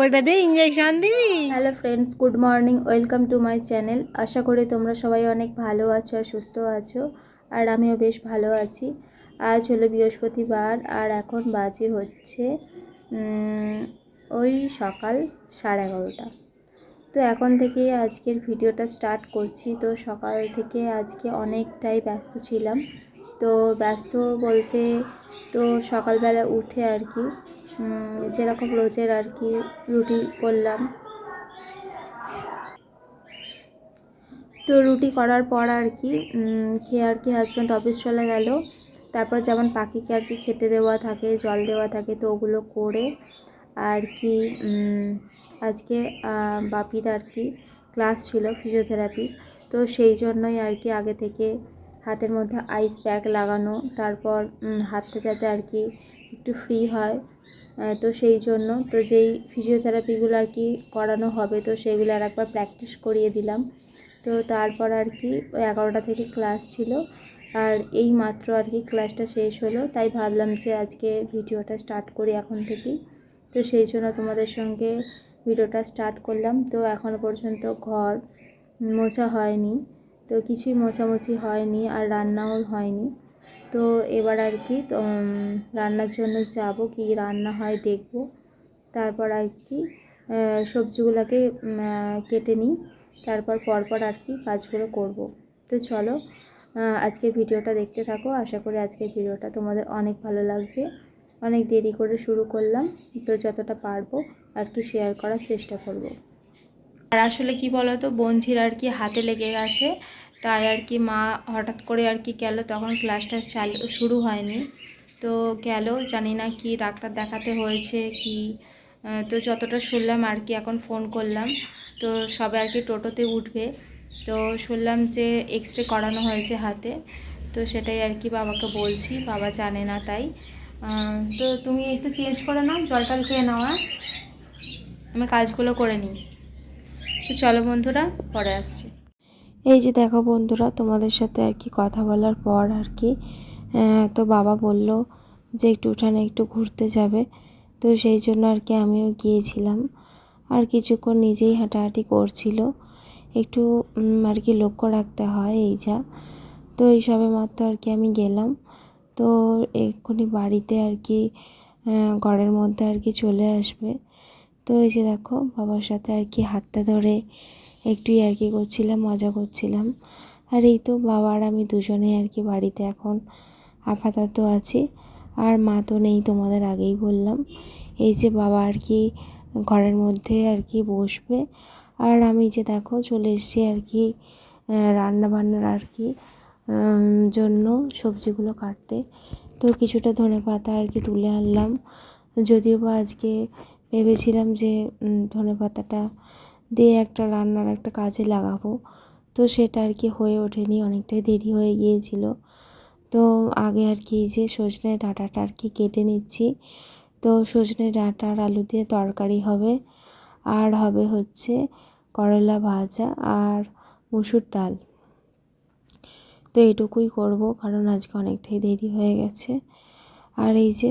ওটা দিয়ে ইঞ্জেকশন দিবি? Hello friends good morning welcome to my channel আশা করি তোমরা সবাই অনেক ভালো আছো আর সুস্থ আছো, আর আমিও বেশ ভালো আছি। আজ হলো বৃহস্পতিবার, আর এখন বাজে হচ্ছে ওই সকাল সাড়ে এগারোটা। তো এখন থেকে আজকের ভিডিওটা স্টার্ট করছি। তো সকাল থেকে আজকে অনেকটাই ব্যস্ত ছিলাম। তো ব্যস্ত বলতে তো সকালবেলা উঠে আর কি যেরকম রোজের আর কি রুটি করলাম। তো রুটি করার পর আর কি খেয়ে আর কি হাজব্যান্ড অফিস চলে গেল। তারপর যেমন পাখিকে আর কি খেতে দেওয়া থাকে, জল দেওয়া থাকে, তো ওগুলো করে আর কি আজকে বাপির আর কি ক্লাস ছিল ফিজিওথেরাপি তো সেই জন্যই আর কি আগে থেকে হাতের মধ্যে আইস প্যাক লাগানো। তারপর হাতটা যাতে আর কি একটু ফ্রি হয়। তো সেই জন্য, তো যেই ফিজিওথেরাপিগুলো আর কি করানো হবে, তো সেগুলো আর একবার প্র্যাকটিস করিয়ে দিলাম। তো তারপর আর কি ওই এগারোটা থেকে ক্লাস ছিল, আর এই মাত্র আর কি ক্লাসটা শেষ হলো। তাই ভাবলাম যে আজকে ভিডিওটা স্টার্ট করি এখন থেকেই। তো সেই জন্য তোমাদের সঙ্গে ভিডিওটা স্টার্ট করলাম। তো এখনও পর্যন্ত ঘর মোছা হয়নি, তো কিছুই মোছামুছি হয়নি আর রান্নাও হয়নি। তো এবার আর কি রান্নার জন্য যাব, কি রান্না হয় দেখব। তারপর আর কি সবজিগুলোকে কেটে নিই। তারপর পরপর আর কি কাজগুলো করব। তো চলো আজকে ভিডিওটা দেখতে থাকো। আশা করি আজকের ভিডিওটা তোমাদের অনেক ভালো লাগবে। অনেক দেরি করে শুরু করলাম। তো যতটা পারব আর কি শেয়ার করার চেষ্টা করব। আর আসলে কি বলো তো আর কি হাতে লেগে গেছে। তাই আর কি মা হঠাৎ করে আর কি গেল, তখন ক্লাসটা চালু, শুরু হয়নি। তো গেল, জানি না কি ডাক্তার দেখাতে হয়েছে কি তো যতটা শুনলাম আর কি এখন ফোন করলাম। তো সবে আর কি টোটোতে উঠবে। তো শুনলাম যে এক্স রে করানো হয়েছে হাতে। তো সেটাই আর কি বাবাকে বলছি, বাবা জানে না তাই। তো তুমি একটু চেঞ্জ করে নাও, জল টল খেয়ে নাও হ্যাঁ? আমি কাজগুলো করে নিই। তো চলো বন্ধুরা, পরে আসছি। এই যে দেখো বন্ধুরা, তোমাদের সাথে আর কি কথা বলার পর আর কি তো বাবা বলল যে একটু উঠানে একটু ঘুরতে যাবে, তো সেই জন্য আর কি আমিও গিয়েছিলাম। আর কিছুক্ষণ নিজেই হাঁটাহাঁটি করছিল। একটু আর কি লক্ষ্য রাখতে হয় এই যা। তো এই সবে মাত্র আর কি আমি গেলাম। তো এক্ষুনি বাড়িতে আর কি ঘরের মধ্যে আর কি চলে আসবে। তো এই যে দেখো, বাবার সাথে আর কি হাতটা ধরে একটু আর কি করছিলাম, মজা করছিলাম। আর এই তো বাবা আর আমি দুজনে আর কি বাড়িতে এখন আপাতত আছি। আর মা তো নেই তোমাদের আগেই বললাম। এই যে বাবা আর কি ঘরের মধ্যে আর কি বসবে। আর আমি যে দেখো চলে এসেছি আর কি রান্না বান্নার আর কি জন্য সবজিগুলো কাটতে। তো কিছুটা ধনে পাতা আর কি তুলে আনলাম। যদিও বা আজকে ভেবেছিলাম যে ধনে পাতাটা দিয়ে একটা রান্নার একটা কাজে লাগাবো। তো সেটা আর কি হয়ে ওঠেনি, অনেকটাই দেরি হয়ে গিয়েছিল। তো আগে আর কি যে সজনে ডাঁটাটা আর কি কেটে নিচ্ছি। তো সজনে ডাঁটা আর আলু দিয়ে তরকারি হবে। আর হবে হচ্ছে করলা ভাজা আর মুসুর ডাল। তো এটুকুই করব, কারণ আজকে অনেকটাই দেরি হয়ে গেছে। আর এই যে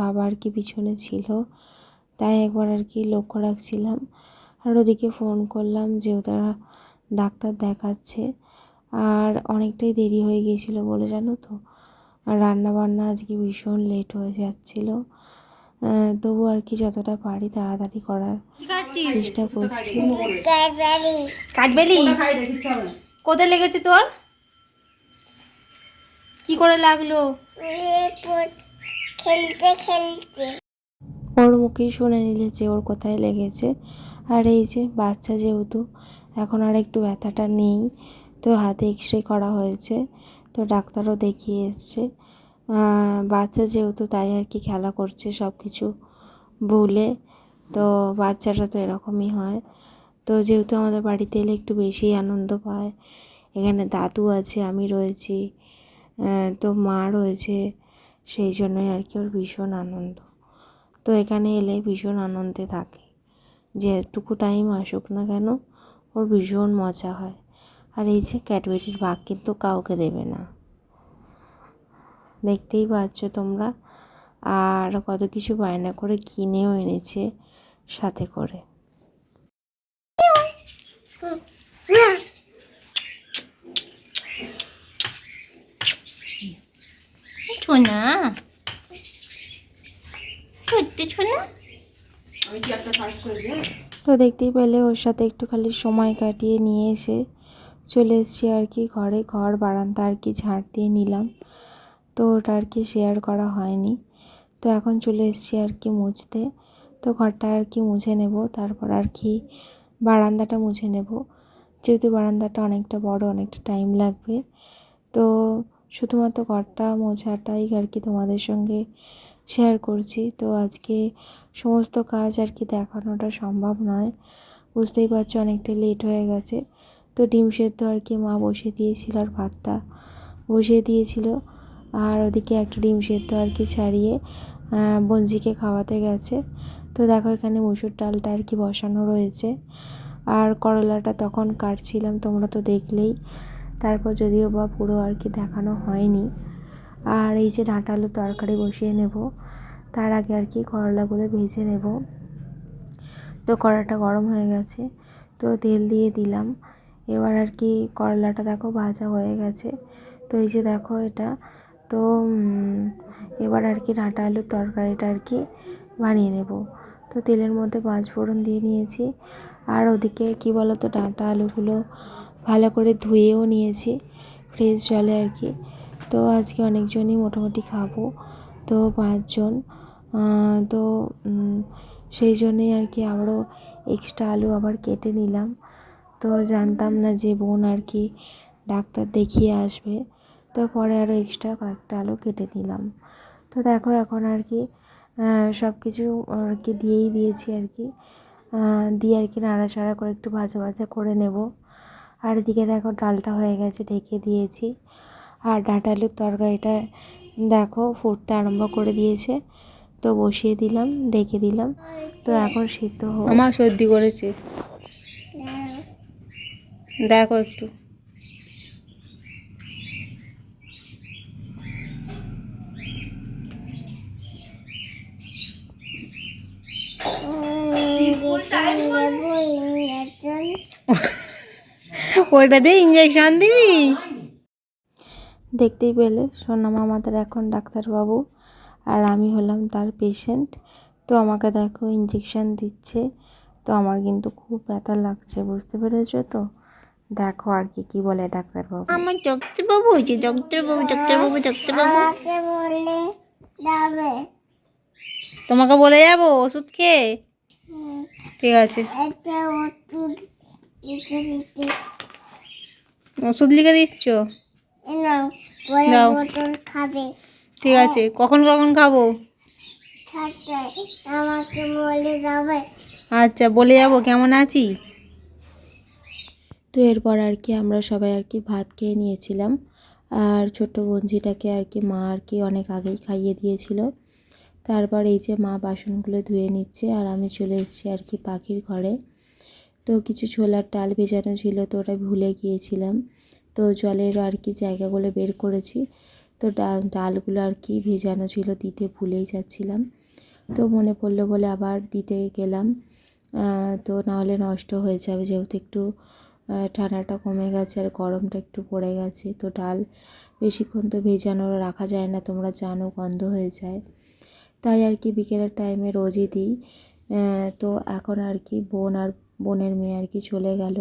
বাবা আর কি পিছনে ছিল, তাই একবার আর কি লক্ষ্য রাখছিলাম। আর ওদিকে ফোন করলাম যে ওরা ডাক্তার দেখাচ্ছে। আর অনেকটাই দেরি হয়ে গিয়েছিল বলে জানো তো। আর রান্না বান্না আজকে ভীষণ লেট হয়ে যাচ্ছিল। তবু আর কি যতটা পারি তাড়াতাড়ি করার চেষ্টা করছি। কাটবেলি কোথায় লেগেছে তোর? কি করে লাগল? খেলতে খেলতে। ওর মুখেই শুনে নিলে যে ওর কোথায় লেগেছে। আর এই যে বাচ্চা যেহেতু, এখন আর একটু ব্যথাটা নেই, তো হাতে এক্স রে করা হয়েছে, তো ডাক্তারও দেখিয়ে এসছে। বাচ্চা যেহেতু তাই আর কি খেলা করছে সব কিছু ভুলে, তো বাচ্চাটা তো এরকমই হয়। তো যেহেতু আমাদের বাড়িতে এলে একটু বেশি আনন্দ পায়, এখানে দাদু আছে, আমি রয়েছি তো মা রয়েছে, সেই জন্যই আর কি ওর ভীষণ আনন্দ। তো এখানে এলে ভীষণ আনন্দে থাকে। যেটুকু টাইম আসুক না কেন, ওর ভীষণ মজা হয়। আর এই যে ক্যাডবেরির ভাগ কিন্তু কাউকে দেবে না। দেখতেই পাচ্ছ তোমরা। আর কত কিছু বায়না করে কিনেও এনেছে সাথে করে। ছোনা। সত্যি ছোনা। তো দেখতেই পেলে ওর সাথে একটু খালি সময় কাটিয়ে নিয়ে এসে চলে এসেছি আর কি ঘরে। ঘর, বারান্দা আর কি ঝাড় দিয়ে নিলাম। তো ওটা আর কি শেয়ার করা হয়নি। তো এখন চলে এসেছি আর কি মুছতে। তো ঘরটা আর কি মুছে নেব, তারপর আর কি বারান্দাটা মুছে নেব। যেহেতু বারান্দাটা অনেকটা বড়, অনেকটা টাইম লাগবে। তো শুধুমাত্র ঘরটা মোছাটাই আর কি তোমাদের সঙ্গে শেয়ার করছি। তো আজকে সমস্ত কাজ আর কি দেখানোটা সম্ভব নয়। বুঝতেই পারছ অনেকটা লেট হয়ে গেছে। তো ডিম সেদ্ধ আর কি মা বসিয়ে দিয়েছিল আর ভাতটা বসিয়ে দিয়েছিল। আর ওদিকে একটা ডিম সেদ্ধ আর কি ছাড়িয়ে বঞ্জিকে খাওয়াতে গেছে। তো দেখো এখানে মুসুর ডালটা আর কি বসানো রয়েছে। আর করলাটা তখন কাটছিলাম, তোমরা তো দেখলেই। তারপর যদিও বা পুরো আর কি দেখানো হয়নি। আর এই যে ডাঁটা আলুর তরকারি বসিয়ে নেব, তার আগে আর কি করলাগুলো ভেজে নেব। তো কড়াটা গরম হয়ে গেছে, তো তেল দিয়ে দিলাম। এবার আর কি করলাটা দেখো ভাজা হয়ে গেছে। তো এই যে দেখো এটা, তো এবার আর কি ডাঁটা আলুর তরকারিটা আর কি বানিয়ে নেব। তো তেলের মধ্যে পাঁচ ফোড়ন দিয়ে নিয়েছি। আর ওদিকে কি বলো তো, ডাঁটা আলুগুলো ভালো করে ধুয়েও নিয়েছি, ফ্রেশ জলে আর কি। তো আজকে অনেকজনই মোটামুটি খাব, তো পাঁচজন। তো সেই জন্যেই আর কি আবারও এক্সট্রা আলু আবার কেটে নিলাম। তো জানতাম না যে বোন আর কি ডাক্তার দেখিয়ে আসবে। তো পরে আরও এক্সট্রা কয়েকটা আলু কেটে নিলাম। তো দেখো এখন আর কি সব কিছু আর কি দিয়েই দিয়েছি আর কি। দিয়ে আর কি নাড়াচাড়া করে একটু ভাজা ভাজা করে নেব। আর এদিকে দেখো ডালটা হয়ে গেছে, ঢেকে দিয়েছি। আর ডাঁটা আলুর তরকারিটা দেখো ফুটতে আরম্ভ করে দিয়েছে। তো বসিয়ে দিলাম ডেকে দিলাম। তো এখন সিদ্ধ হোক আমার সর্দি করেছে। দেখো একটু। ওটা দিয়ে ইঞ্জেকশন দিবি? দেখতেই পেলে। সোনাম আমাদের এখন ডাক্তারবাবু আর আমি হলাম তার পেশেন্ট তো আমাকে দেখো ইঞ্জেকশান দিচ্ছে। তো আমার কিন্তু খুব ব্যথা লাগছে বুঝতে পেরেছ তো? দেখো আর কি কি বলে ডাক্তারবাবু? আমার ডাক্তারবাবু হয়েছে ডাক্তারবাবু ডাক্তারবাবু ডাক্তারবাবু আমাকে বলে যাবে। তোমাকে বলে যাব ওষুধ খেয়ে? ঠিক আছে। ওষুধ লিখে দিচ্ছ? দাও। খাবে। ঠিক আছে কখন কখন খাব? আমাকে বলে যাবে। আচ্ছা বলে যাব কেমন আছি? তো এরপর আর কি আমরা সবাই আর কি ভাত খেয়ে নিয়েছিলাম। আর ছোট্ট বঞ্জিটাকে আর কি মা আর কি অনেক আগেই খাইয়ে দিয়েছিল। তারপর এই যে মা বাসনগুলো ধুয়ে নিচ্ছে আর আমি চলে এসেছি আর কি পাখির ঘরে। তো কিছু ছোলার ডাল ভেজানো ছিল তো ওটা ভুলে গিয়েছিলাম। তো জলের আর কি জায়গাগুলো বের করেছি। তো ডাল ডালগুলো আর কি ভেজানো ছিল, দিতে ভুলেই যাচ্ছিলাম। তো মনে পড়ল বলে আবার দিতে গেলাম। তো নাহলে নষ্ট হয়ে যাবে, যেহেতু একটু ঠান্ডাটা কমে গেছে আর গরমটা একটু পড়ে গেছে। তো ডাল বেশিক্ষণ তো ভেজানো রাখা যায় না, তোমরা জানো গন্ধ হয়ে যায়। তাই আর কি বিকেলের টাইমে রোজই দিই। তো এখন আর কি বোন আর বোনের মেয়ে আর কি চলে গেল।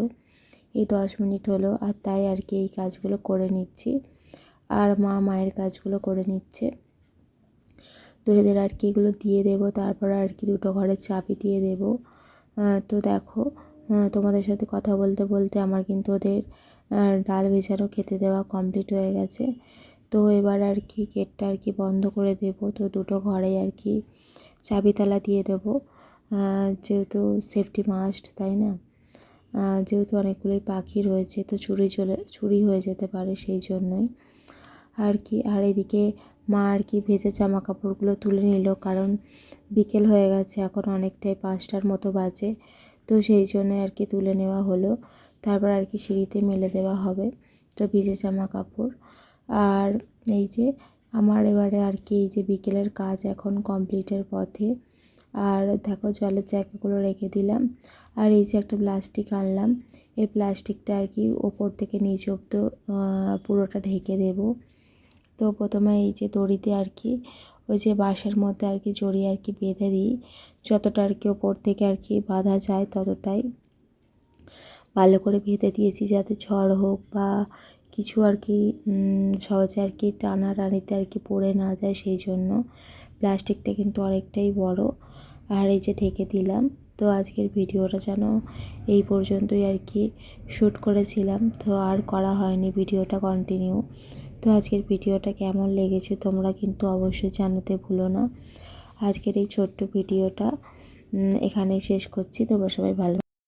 এই দশ মিনিট হলো আর তাই আর কি এই কাজগুলো করে নিচ্ছি। আর মা মায়ের কাজগুলো করে নিচ্ছে। তো এদের আর কি এগুলো দিয়ে দেবো, তারপর আর কি দুটো ঘরের চাবি দিয়ে দেবো। তো দেখো তোমাদের সাথে কথা বলতে বলতে আমার কিন্তু ওদের ডাল ভেজানো খেতে দেওয়া কমপ্লিট হয়ে গেছে। তো এবার আর কি গেটটা আর কি বন্ধ করে দেবো। তো দুটো ঘরে আর কি চাবি তালা দিয়ে দেবো। যেহেতু সেফটি মাস্ট তাই না? যেহেতু অনেকগুলোই পাখি রয়েছে, তো চুরি চলে, চুরি হয়ে যেতে পারে সেই জন্যই। আর কি, আর এদিকে মা আর কি ভেজে জামা কাপড়গুলো তুলে নিল, কারণ বিকেল হয়ে গেছে, এখন অনেকটাই পাঁচটার মতো বাজে, তো সেই জন্য আর কি তুলে নেওয়া হলো। তারপর আর কি সিঁড়িতে মেলে দেওয়া হবে, তো ভিজে জামা কাপড় আর এই যে, আমার এবারে আর কি এই যে বিকেলের কাজ এখন কমপ্লিটের পথে আর দেখো জলের জায়গাগুলো রেখে দিলাম। আর এই যে একটা প্লাস্টিক আনলাম। এই প্লাস্টিকটা আর কি ওপর থেকে নিচ অব্দ পুরোটা ঢেকে দেব। তো প্রথমে এই যে দড়িতে আর কি, ওই যে বাঁশের মধ্যে আর কি জড়িয়ে আর কি বেঁধে দিই। যতটা আর কি ওপর থেকে আর কি বাঁধা যায় ততটাই। ভালো করে বেঁধে দিয়েছি যাতে ঝড় হোক বা কিছু আর কি সহজে আর কি টানা টানাটানিতে আর কি পড়ে না যায় সেই জন্য। প্লাস্টিকটা কিন্তু অনেকটাই বড়। আর এই যে ঢেকে দিলাম, তো আজকের ভিডিওটা যেন এই পর্যন্তই আর কি শ্যুট করেছিলাম। তো আর করা হয়নি ভিডিওটা কন্টিনিউ তো আজকের ভিডিওটা কেমন লেগেছে তোমরা কিন্তু অবশ্যই জানাতে ভুলো না। আজকের এই ছোট্ট ভিডিওটা এখানেই শেষ করছি। তোমরা সবাই ভালো